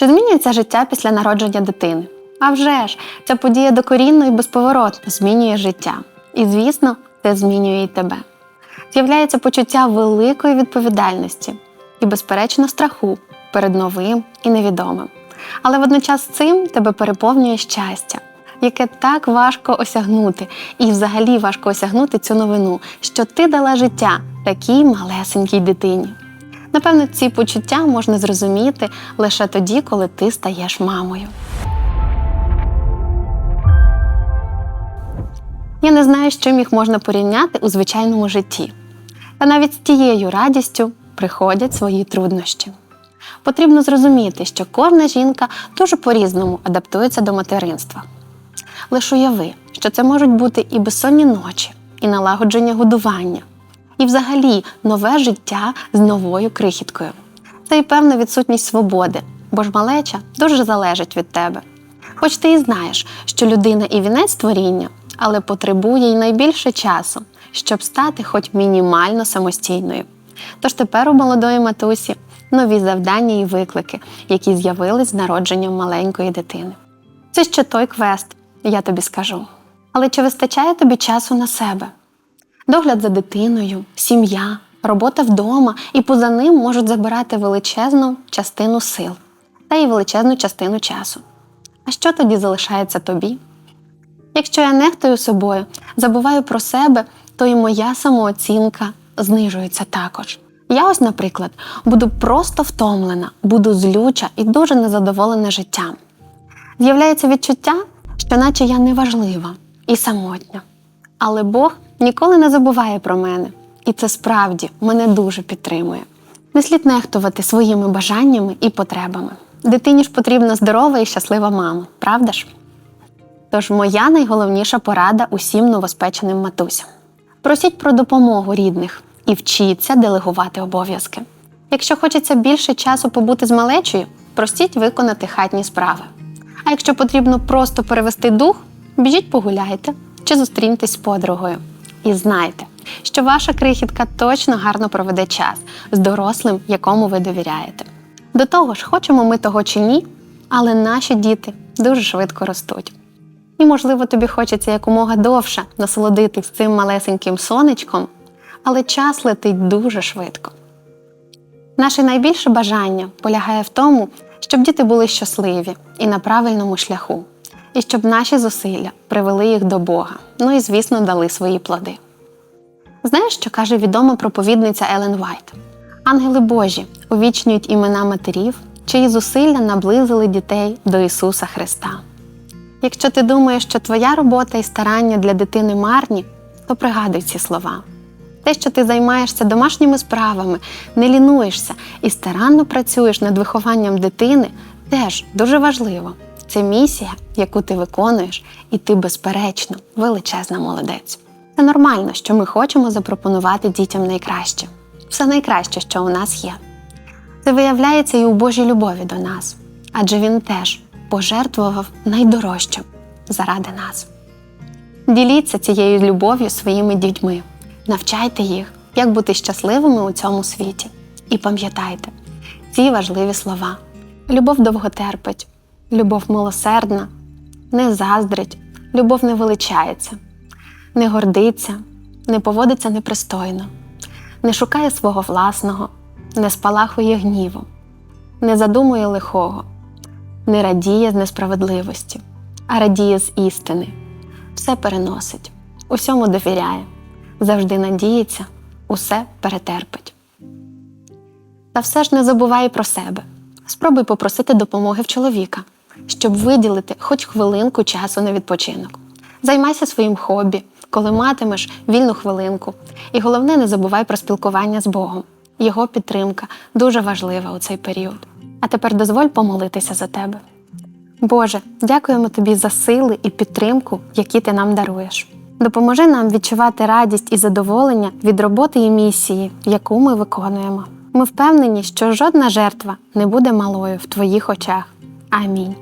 Чи змінюється життя після народження дитини? А вже ж, ця подія докорінно і безповоротно змінює життя. І, звісно, це змінює і тебе. З'являється почуття великої відповідальності і, безперечно, страху перед новим і невідомим. Але водночас цим тебе переповнює щастя, яке так важко осягнути, і взагалі важко осягнути цю новину, що ти дала життя такій малесенькій дитині. Напевно, ці почуття можна зрозуміти лише тоді, коли ти стаєш мамою. Я не знаю, чим їх можна порівняти у звичайному житті. Та навіть з тією радістю приходять свої труднощі. Потрібно зрозуміти, що кожна жінка дуже по-різному адаптується до материнства. Лише уяви, що це можуть бути і безсонні ночі, і налагодження годування, і взагалі нове життя з новою крихіткою. Це і певна відсутність свободи, бо ж малеча дуже залежить від тебе. Хоч ти і знаєш, що людина і вінець творіння, але потребує й найбільше часу, щоб стати хоч мінімально самостійною. Тож тепер у молодої матусі нові завдання і виклики, які з'явились з народженням маленької дитини. Це ще той квест, я тобі скажу. Але чи вистачає тобі часу на себе? Догляд за дитиною, сім'я, робота вдома і поза ним можуть забирати величезну частину сил та й величезну частину часу. А що тоді залишається тобі? Якщо я нехтую собою, забуваю про себе, то і моя самооцінка знижується також. Я ось, наприклад, буду просто втомлена, буду злюча і дуже незадоволена життям. З'являється відчуття, що наче я неважлива і самотня. Але Бог ніколи не забуває про мене, і це справді мене дуже підтримує. Не слід нехтувати своїми бажаннями і потребами. Дитині ж потрібна здорова і щаслива мама, правда ж? Тож моя найголовніша порада усім новоспеченим матусям: просіть про допомогу рідних і вчіться делегувати обов'язки. Якщо хочеться більше часу побути з малечою, простіть виконати хатні справи. А якщо потрібно просто перевести дух, біжіть погуляйте чи зустріньтесь з подругою. І знайте, що ваша крихітка точно гарно проведе час з дорослим, якому ви довіряєте. До того ж, хочемо ми того чи ні, але наші діти дуже швидко ростуть. І, можливо, тобі хочеться якомога довше насолодитись цим малесеньким сонечком, але час летить дуже швидко. Наше найбільше бажання полягає в тому, щоб діти були щасливі і на правильному шляху, і щоб наші зусилля привели їх до Бога, ну і, звісно, дали свої плоди. Знаєш, що каже відома проповідниця Елен Вайт? Ангели Божі увічнюють імена матерів, чиї зусилля наблизили дітей до Ісуса Христа. Якщо ти думаєш, що твоя робота і старання для дитини марні, то пригадуй ці слова. Те, що ти займаєшся домашніми справами, не лінуєшся і старанно працюєш над вихованням дитини, теж дуже важливо. Це місія, яку ти виконуєш, і ти, безперечно, величезна молодець. Це нормально, що ми хочемо запропонувати дітям найкраще, все найкраще, що у нас є. Це виявляється і у Божій любові до нас, адже Він теж пожертвував найдорожчим заради нас. Діліться цією любов'ю своїми дітьми, навчайте їх, як бути щасливими у цьому світі. І пам'ятайте ці важливі слова: любов довго терпить, любов милосердна, не заздрить, любов не величається, не гордиться, не поводиться непристойно, не шукає свого власного, не спалахує гнівом, не задумує лихого, не радіє з несправедливості, а радіє з істини, все переносить, усьому довіряє, завжди надіється, усе перетерпить. Та все ж не забувай про себе. Спробуй попросити допомоги в чоловіка, щоб виділити хоч хвилинку часу на відпочинок. Займайся своїм хобі, коли матимеш вільну хвилинку. І головне, не забувай про спілкування з Богом. Його підтримка дуже важлива у цей період. А тепер дозволь помолитися за тебе. Боже, дякуємо тобі за сили і підтримку, які ти нам даруєш. Допоможи нам відчувати радість і задоволення від роботи і місії, яку ми виконуємо. Ми впевнені, що жодна жертва не буде малою в твоїх очах. Амінь.